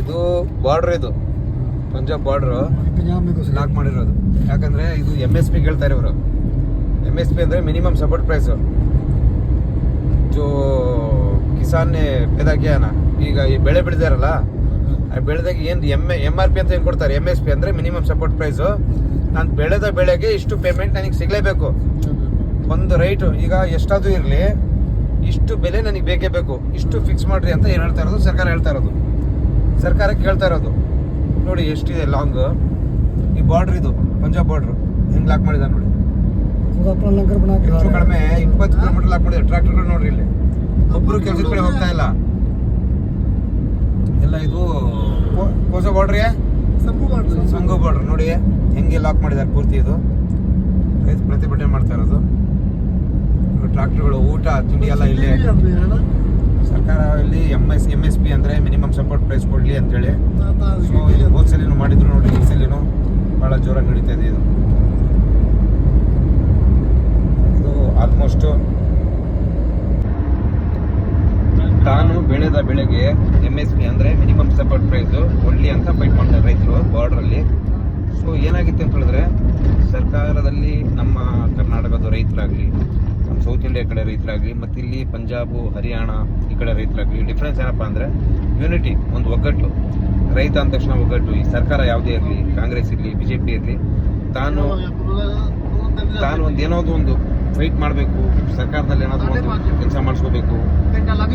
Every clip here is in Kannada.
ಇದು ಬಾರ್ಡ್ರ್ ಇದು. ಪಂಜಾಬ್ ಬಾರ್ಡ್ರು ಲಾಕ್ ಮಾಡಿರೋದು. ಯಾಕಂದ್ರೆ ಇದು ಎಂ ಎಸ್ ಪಿ ಕೇಳ್ತಾರೆ ಇವರು. ಎಂ ಎಸ್ ಪಿ ಅಂದರೆ ಮಿನಿಮಮ್ ಸಪೋರ್ಟ್ ಪ್ರೈಸ್ ಜೋ ಕಿಸಾನ್ ಪೆದಾಕಿಯಾನ ಈಗ ಈ ಬೆಳೆ ಬೆಳೆದಾರಲ್ಲ ಆ ಬೆಳೆದಾಗ ಏನು ಎಂ ಎಂ ಆರ್ ಪಿ ಅಂತ ಏನು ಕೊಡ್ತಾರೆ? ಎಂ ಎಸ್ ಪಿ ಅಂದರೆ ಮಿನಿಮಮ್ ಸಪೋರ್ಟ್ ಪ್ರೈಸ್ ನಾನು ಬೆಳೆದ ಬೆಳೆಗೆ ಇಷ್ಟು ಪೇಮೆಂಟ್ ನನಗೆ ಸಿಗಲೇಬೇಕು. ಒಂದು ರೈಟು ಈಗ ಎಷ್ಟಾದರೂ ಇರಲಿ ಇಷ್ಟು ಬೆಲೆ ನನಗೆ ಬೇಕೇ ಬೇಕು. ಇಷ್ಟು ಫಿಕ್ಸ್ ಮಾಡಿರಿ ಅಂತ ಏನು ಹೇಳ್ತಾ ಇರೋದು? ಸರ್ಕಾರ ಹೇಳ್ತಾ ಇರೋದು. ಸರ್ಕಾರ ಕೇಳ್ತಾ ಇರೋದು. ನೋಡಿ ಎಷ್ಟಿದೆ ಲಾಂಗ್ ಈ ಬಾರ್ಡ್ರ್ ಇದು ಪಂಜಾಬ್ ಬಾರ್ಡ್ರ್ ಹೆಂಗೆ ಲಾಕ್ ಮಾಡಿದ ನೋಡಿ. ಹೆಚ್ಚು ಕಡಿಮೆ ಇಪ್ಪತ್ತು ಕಿಲೋಮೀಟರ್ ಲಾಕ್ ಮಾಡಿದೆ. ಟ್ರ್ಯಾಕ್ಟರ್ಗಳು ನೋಡ್ರಿ ಇಲ್ಲಿ. ಒಬ್ಬರು ಕೆಲಸದ ಕಡೆ ಹೋಗ್ತಾ ಇಲ್ಲ. ಎಲ್ಲ ಇದು ಕೋಸ ಬಾರ್ಡ್ರಿ ಸಂಘು ಬಾರ್ಡ್ರ್ ನೋಡಿ ಹೆಂಗೆ ಲಾಕ್ ಮಾಡಿದ್ದಾರೆ ಪೂರ್ತಿ ಇದು. ರೈತ ಪ್ರತಿಭಟನೆ ಮಾಡ್ತಾ ಇರೋದು. ಟ್ರಾಕ್ಟರ್ಗಳು ಊಟ, ತಿಂಡಿ ಎಲ್ಲ ಇಲ್ಲೇ. ಸರ್ಕಾರ ಇಲ್ಲಿ M S M S P ಅಂದ್ರೆ ಮಿನಿಮಮ್ ಸಪೋರ್ಟ್ ಪ್ರೈಸ್ ಕೊಡಲಿ ಅಂತೇಳಿ. ಸೊ ಹೋದ ಮಾಡಿದ್ರು ನೋಡಿ ಈ ಸಲಿನೂ ಬಹಳ ಜೋರಾಗಿ ನಡೀತಾ ಇದೆ ಇದು. ಇದು ಆಲ್ಮೋಸ್ಟ್ ತಾನು ಬೆಳೆದ ಬೆಳೆಗೆ ಎಂ ಎಸ್ ಪಿ ಅಂದ್ರೆ ಮಿನಿಮಮ್ ಸಪೋರ್ಟ್ ಪ್ರೈಸ್ ಕೊಡಲಿ ಅಂತ ಫೈಟ್ ಮಾಡ್ತಾರೆ ರೈತರು ಬಾರ್ಡ್ರಲ್ಲಿ ಸೊ ಏನಾಗಿತ್ತು ಅಂತ ಹೇಳಿದ್ರೆ ಸರ್ಕಾರದಲ್ಲಿ ನಮ್ಮ ಕರ್ನಾಟಕದ ರೈತರಾಗ್ಲಿ ಸೌತ್ ಇಂಡಿಯಾ ಕಡೆ ರೈತರಾಗ್ಲಿ ಮತ್ತೆ ಇಲ್ಲಿ ಪಂಜಾಬು ಹರಿಯಾಣ ಈ ಕಡೆ ರೈತರಾಗ್ಲಿ ಡಿಫ್ರೆನ್ಸ್ ಏನಪ್ಪಾ ಅಂದ್ರೆ ಯೂನಿಟಿ ಒಂದು ಒಗ್ಗಟ್ಟು. ರೈತ ಅಂದ ತಕ್ಷಣ ಒಗ್ಗಟ್ಟು. ಈ ಸರ್ಕಾರ ಯಾವುದೇ ಇರಲಿ ಕಾಂಗ್ರೆಸ್ ಇರಲಿ ಬಿಜೆಪಿ ಇರಲಿ ತಾನು ತಾನು ಒಂದು ಏನಾದ್ರು ಒಂದು ಫೈಟ್ ಮಾಡಬೇಕು ಸರ್ಕಾರದಲ್ಲಿ ಏನಾದ್ರು ಒಂದು ಕೆಲಸ ಮಾಡಿಸ್ಕೋಬೇಕು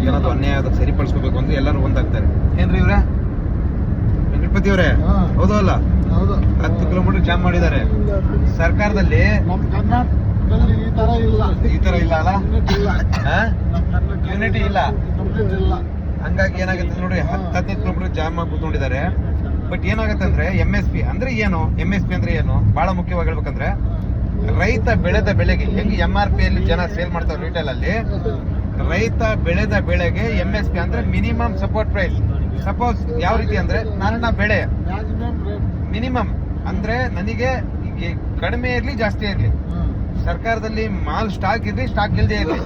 ಏನಾದ್ರು ಅನ್ಯಾಯ ಆದ್ರೆ ಸರಿಪಡಿಸ್ಕೋಬೇಕು ಅಂದ್ರೆ ಎಲ್ಲರೂ ಒಂದಾಗ್ತಾರೆ. ಏನ್ರಿ ಇವ್ರೆ? ವೆಂಕಟಪತಿ ಅವರೇ? ಹೌದಲ್ಲ ಹೌದು ಅಲ್ಲ? ಹೌದು. ಹತ್ತು ಕಿಲೋಮೀಟರ್ ಜಾಮ್ ಮಾಡಿದ್ದಾರೆ. ಸರ್ಕಾರದಲ್ಲಿ ಈ ತರ ಇಲ್ಲ. ಈ ತರ ಇಲ್ಲ ಅಲ್ಲ. ಕಂಪ್ಲೀಟ್ ಇಲ್ಲ. ಹಂಗಾಗಿ ಏನಾಗುತ್ತೆ ನೋಡಿ ಹತ್ತು ಹದಿನೈದು ಕಿಲೋಮೀಟರ್ ಜಾಮ್ ಆಗಿ ಕೂತ್ಕೊಂಡಿದ್ದಾರೆ. ಬಟ್ ಏನಾಗುತ್ತೆ ಅಂದ್ರೆ ಎಂ ಎಸ್ ಪಿ ಅಂದ್ರೆ ಏನು? ಎಂ ಎಸ್ ಪಿ ಅಂದ್ರೆ ಏನು? ಬಹಳ ಮುಖ್ಯವಾಗಿ ಹೇಳ್ಬೇಕಂದ್ರೆ ರೈತ ಬೆಳೆದ ಬೆಳೆಗೆ ಹೆಂಗೆ ಎಂ ಆರ್ ಪಿ ಅಲ್ಲಿ ಜನ ಸೇಲ್ ಮಾಡ್ತಾರೆ ರಿಟೇಲ್ ಅಲ್ಲಿ? ರೈತ ಬೆಳೆದ ಬೆಳೆಗೆ ಎಂ ಎಸ್ ಪಿ ಅಂದ್ರೆ ಮಿನಿಮಮ್ ಸಪೋರ್ಟ್ ಪ್ರೈಸ್ ಸಪೋಸ್ ಯಾವ ರೀತಿ ಅಂದ್ರೆ ನನ್ನ ಬೆಳೆ. ಮಿನಿಮಮ್ ಅಂದ್ರೆ ನನಗೆ ಕಡಿಮೆ ಇರಲಿ ಜಾಸ್ತಿ ಇರ್ಲಿ. ಸರ್ಕಾರದಲ್ಲಿ ಮಾಲ್ ಸ್ಟಾಕ್ ಇರಲಿ ಸ್ಟಾಕ್ ಇಲ್ಲದೆ ಇರಲಿ.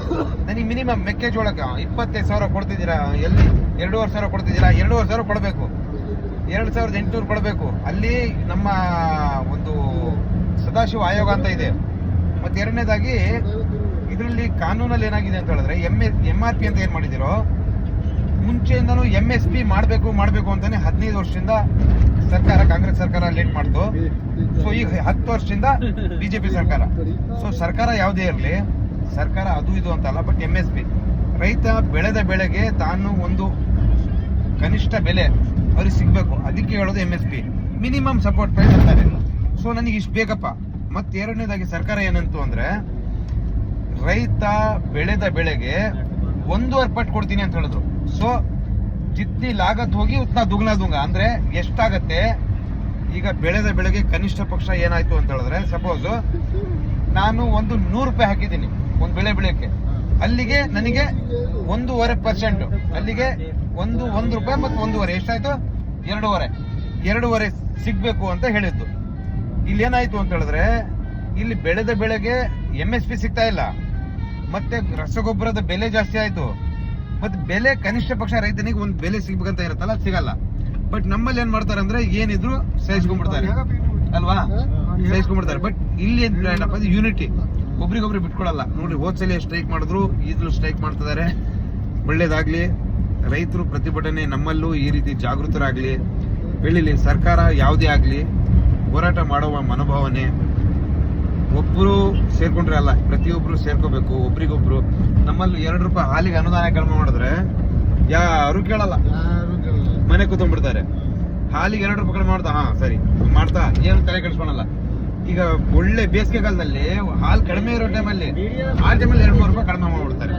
ನನಗೆ ಮಿನಿಮಮ್ ಮೆಕ್ಕೆಜೋಳಕ್ಕೆ ಇಪ್ಪತ್ತೈದು ಸಾವಿರ ಕೊಡ್ತಿದ್ದೀರಾ? ಎಲ್ಲಿ? ಎರಡೂವರೆ ಸಾವಿರ ಕೊಡ್ತಿದ್ದೀರಾ? ಎರಡೂವರೆ ಸಾವಿರ ಕೊಡಬೇಕು. ಎರಡು ಸಾವಿರದ ಎಂಟುನೂರು ಕೊಡಬೇಕು. ಅಲ್ಲಿ ನಮ್ಮ ಒಂದು ಸದಾಶಿವ ಆಯೋಗ ಅಂತ ಇದೆ. ಮತ್ತೆ ಎರಡನೇದಾಗಿ, ಇದರಲ್ಲಿ ಕಾನೂನಲ್ಲಿ ಏನಾಗಿದೆ ಅಂತ ಹೇಳಿದ್ರೆ M S M R P ಅಂತ ಏನು ಮಾಡಿದಿರೋ ಮುಂಚೆಯಿಂದನೂ ಎಂ ಎಸ್ ಪಿ ಮಾಡಬೇಕು ಮಾಡಬೇಕು ಅಂತಾನೆ ಹದಿನೈದು ವರ್ಷದಿಂದ ಸರ್ಕಾರ ಕಾಂಗ್ರೆಸ್ ಸರ್ಕಾರ ಲೇಟ್ ಮಾಡ್ತು. ಸೊ ಈಗ ಹತ್ತು ವರ್ಷದಿಂದ ಬಿಜೆಪಿ ಸರ್ಕಾರ. ಸೊ ಸರ್ಕಾರ ಯಾವುದೇ ಇರಲಿ ಸರ್ಕಾರ ಅದು ಇದು ಅಂತಲ್ಲ ಬಟ್ ಎಂ ಎಸ್ ಪಿ ರೈತ ಬೆಳೆದ ಬೆಳೆಗೆ ತಾನು ಒಂದು ಕನಿಷ್ಠ ಬೆಲೆ ಅವ್ರಿಗೆ ಸಿಗಬೇಕು. ಅದಕ್ಕೆ ಹೇಳೋದು M S P minimum support price ಅಂತಾರೆ. ಸೊ ನನಗೆ ಇಷ್ಟು ಬೇಕಪ್ಪ. ಮತ್ತೆ ಎರಡನೇದಾಗಿ ಸರ್ಕಾರ ಏನಂತು ಅಂದ್ರೆ ರೈತ ಬೆಳೆದ ಬೆಳೆಗೆ ಒಂದೂವರೆ ಪಟ್ಟು ಕೊಡ್ತೀನಿ ಅಂತ ಹೇಳಿದ್ರು. ಸೊ ಜಿತ್ನಿ ಲಾಗತ್ ಹೋಗಿ ಉತ್ನ ದುಗ್ನ ದುಂಗ. ಅಂದ್ರೆ ಎಷ್ಟಾಗತ್ತೆ? ಈಗ ಬೆಳೆದ ಬೆಳೆಗೆ ಕನಿಷ್ಠ ಪಕ್ಷ ಏನಾಯ್ತು ಅಂತ ಹೇಳಿದ್ರೆ ಸಪೋಸ್ ನಾನು ಒಂದು ನೂರು ರೂಪಾಯಿ ಹಾಕಿದ್ದೀನಿ ಒಂದು ಬೆಳೆ ಬೆಳೆಯಕ್ಕೆ. ಅಲ್ಲಿಗೆ ನನಗೆ ಒಂದೂವರೆ ಪರ್ಸೆಂಟ್ ಅಲ್ಲಿಗೆ ಒಂದು ಒಂದು ರೂಪಾಯಿ ಮತ್ತು ಒಂದೂವರೆ. ಎಷ್ಟಾಯ್ತು? ಎರಡೂವರೆ. ಎರಡೂವರೆ ಸಿಗ್ಬೇಕು ಅಂತ ಹೇಳಿದ್ದು. ಇಲ್ಲಿ ಏನಾಯ್ತು ಅಂತ ಹೇಳಿದ್ರೆ, ಇಲ್ಲಿ ಬೆಳೆದ ಬೆಳೆಗೆ ಎಂ ಎಸ್ ಪಿ ಸಿಗ್ತಾ ಇಲ್ಲ. ಮತ್ತೆ ರಸಗೊಬ್ಬರದ ಬೆಲೆ ಜಾಸ್ತಿ ಆಯ್ತು. ಮತ್ತೆ ಬೆಲೆ ಕನಿಷ್ಠ ಪಕ್ಷ ರೈತನಿಗೆ ಒಂದು ಬೆಲೆ ಸಿಗ್ಬೇಕಂತ ಇರುತ್ತಲ್ಲ ಸಿಗಲ್ಲ. ಬಟ್ ನಮ್ಮಲ್ಲಿ ಏನ್ ಮಾಡ್ತಾರೆ ಅಂದ್ರೆ ಏನಿದ್ರು ಸಹಿಸ್ಕೊಂಡ್ಬಿಡ್ತಾರೆ ಅಲ್ವಾ? ಸಹಿಸ್ಕೊಂಡ್ಬಿಡ್ತಾರೆ ಬಟ್ ಇಲ್ಲಿ ಏನ್ ಏನಪ್ಪ ಅಂದ್ರೆ ಯೂನಿಟಿ ಒಬ್ರಿಗೊಬ್ರು ಬಿಟ್ಕೊಳ್ಳಲ್ಲ ನೋಡ್ರಿ ಹೋದ್ಸಲಿ ಸ್ಟ್ರೈಕ್ ಮಾಡಿದ್ರು ಈಗಲೂ ಸ್ಟ್ರೈಕ್ ಮಾಡ್ತಿದ್ದಾರೆ ಒಳ್ಳೇದಾಗ್ಲಿ. ರೈತರು ಪ್ರತಿಭಟನೆ ನಮ್ಮಲ್ಲೂ ಈ ರೀತಿ ಜಾಗೃತರಾಗ್ಲಿ. ಬೆಳಿಲಿ ಸರ್ಕಾರ ಯಾವುದೇ ಆಗ್ಲಿ ಹೋರಾಟ ಮಾಡುವ ಮನೋಭಾವನೆ. ಒಬ್ರು ಸೇರ್ಕೊಂಡ್ರೆ ಅಲ್ಲ ಪ್ರತಿಯೊಬ್ರು ಸೇರ್ಕೋಬೇಕು ಒಬ್ರಿಗೊಬ್ರು. ನಮ್ಮಲ್ಲಿ ಎರಡು ರೂಪಾಯಿ ಹಾಲಿಗೆ ಅನುದಾನ ಕಡಿಮೆ ಮಾಡಿದ್ರೆ ಯಾರು ಕೇಳಲ್ಲ. ಮನೆ ಕೂತ್ಕೊಂಡ್ಬಿಡ್ತಾರೆ. ಹಾಲಿಗೆ ಎರಡು ರೂಪಾಯಿ ಕಡಿಮೆ ಮಾಡ್ತಾ ಹಾ ಸರಿ. ಮಾಡ್ತಾ ಏನು ತಲೆ ಕೆಡಿಸ್ಕೊಳಲ್ಲ. ಈಗ ಒಳ್ಳೆ ಬೇಸಿಗೆ ಕಾಲದಲ್ಲಿ ಹಾಲು ಕಡಿಮೆ ಇರೋ ಟೈಮಲ್ಲಿ ಆ ಟೈಮಲ್ಲಿ ಎರಡು ಮೂರು ರೂಪಾಯಿ ಕಡಿಮೆ ಮಾಡ್ಬಿಡ್ತಾರೆ.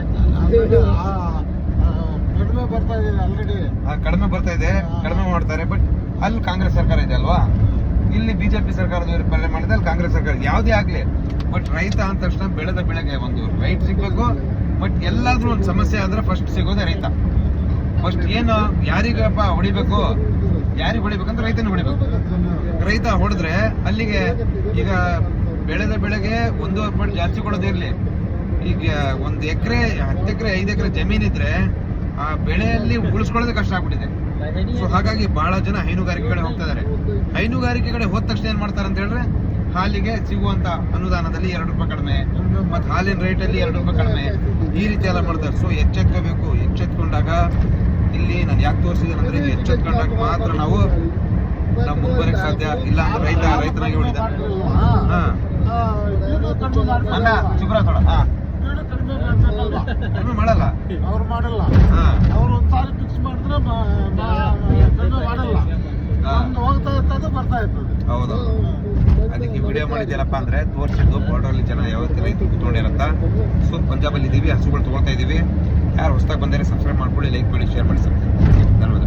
ಆ- ಆ ಕಡಿಮೆ ಬರ್ತಾ ಇದೆ ಆಲ್ರೆಡಿ ಆ, ಕಡಿಮೆ ಬರ್ತಾ ಇದೆ ಕಡಿಮೆ ಮಾಡ್ತಾರೆ ಬಟ್ ಅಲ್ಲಿ ಕಾಂಗ್ರೆಸ್ ಸರ್ಕಾರ ಇದೆ ಅಲ್ವಾ? ಇಲ್ಲಿ ಬಿಜೆಪಿ ಸರ್ಕಾರದ ಪಾಲನೆ ಮಾಡಿದೆ, ಅಲ್ಲಿ ಕಾಂಗ್ರೆಸ್ ಸರ್ಕಾರ. ಯಾವುದೇ ಆಗಲಿ ಬಟ್ ರೈತ ಅಂದ ತಕ್ಷಣ ಬೆಳೆದ ಬೆಳೆಗೆ ಒಂದು ರೈಟ್ ಸಿಗಬೇಕು ಬಟ್ ಎಲ್ಲಾದ್ರೂ ಒಂದು ಸಮಸ್ಯೆ ಆದ್ರೆ ಫಸ್ಟ್ ಸಿಗೋದೇ ರೈತ. ಫಸ್ಟ್ ಏನು, ಯಾರಿಗಪ್ಪ ಹೊಡಿಬೇಕು? ಯಾರಿಗೆ ಹೊಡಿಬೇಕಂತ ರೈತನ ಹೊಡಿಬೇಕು. ರೈತ ಹೊಡೆದ್ರೆ ಅಲ್ಲಿಗೆ ಈಗ ಬೆಳೆದ ಬೆಳೆಗೆ ಒಂದೂವರೆ ಪಾಯಿಂಟ್ ಜಾಸ್ತಿ ಕೊಡೋದಿರಲಿ ಈಗ ಒಂದು ಎಕರೆ, ಹತ್ತು ಎಕರೆ, ಐದು ಎಕರೆ ಜಮೀನ್ ಇದ್ರೆ ಆ ಬೆಳೆಯಲ್ಲಿ ಉಳಿಸ್ಕೊಳ್ಳೋದೇ ಕಷ್ಟ ಆಗ್ಬಿಟ್ಟಿದೆ. ಸೊ ಹಾಗಾಗಿ ಬಹಳ ಜನ ಹೈನುಗಾರಿಕೆ ಕಡೆ ಹೋಗ್ತಾ ಇದಾರೆ ಹೈನುಗಾರಿಕೆ ಕಡೆ ಹೋದ ತಕ್ಷಣ ಏನ್ ಮಾಡ್ತಾರೆ ಅಂತ ಹೇಳಿದ್ರೆ ಹಾಲಿಗೆ ಸಿಗುವಂತ ಅನುದಾನದಲ್ಲಿ ಎರಡು ರೂಪಾಯಿ ಕಡಿಮೆ ಮತ್ತೆ ಹಾಲಿನ ರೇಟ್ ಅಲ್ಲಿ ಎರಡು ರೂಪಾಯಿ ಕಡಿಮೆ. ಈ ರೀತಿ ಎಲ್ಲ ಮಾಡ್ತಾರೆ. ಸೊ ಎಚ್ಚೆತ್ಕೋಬೇಕು. ಎಚ್ಚೆತ್ಕೊಂಡಾಗ ಇಲ್ಲಿ ನಾನು ಯಾಕೆ ತೋರಿಸಿದ್ದೇನೆ ಅಂದ್ರೆ ಎಚ್ಚೆತ್ಕೊಂಡಾಗ ಮಾತ್ರ ನಾವು ನಾವು ಮುಂದುವರೆಕ್ ಸಾಧ್ಯ ಇಲ್ಲ ಅಂದ್ರೆ ರೈತ ರೈತನಾಗಿ ಉಳಿದ ಚಿಗುರ ತೊಡ ಕಡಿಮೆ ಮಾಡಲ್ಲ. ಅವ್ರು ಮಾಡಲ್ಲ. ಅವ್ರು ಒಂದ್ ಸಾರಿ ಫಿಕ್ಸ್ ಮಾಡಿದ್ರೆ ಮಾಡಲ್ಲ. ಹೋಗ್ತಾ ಇರ್ತದೆ ಬರ್ತಾ ಇರ್ತದೆ. ಹೌದು. ಅದಕ್ಕೆ ವಿಡಿಯೋ ಮಾಡಿದ್ಯಲ್ಲಪ್ಪ ಅಂದ್ರೆ ತೋರಿಸಿದ್ದು ಬಾರ್ಡರ್ ಅಲ್ಲಿ ಜನ ಯಾವತ್ತಿನ ರೈತರು ಕುತ್ಕೊಂಡಿರತ್ತ ಸೊ ಪಂಜಾಬಲ್ಲಿ ಇದ್ದೀವಿ ಹಸುಗಳು ತಗೊಳ್ತಾ ಇದೀವಿ. ಯಾರು ಹೊಸದಾಗಿ ಬಂದರೆ ಸಬ್ಸ್ಕ್ರೈಬ್ ಮಾಡ್ಕೊಳ್ಳಿ ಲೈಕ್ ಮಾಡಿ ಶೇರ್ ಮಾಡಿ ಸರ್ ಧನ್ಯವಾದ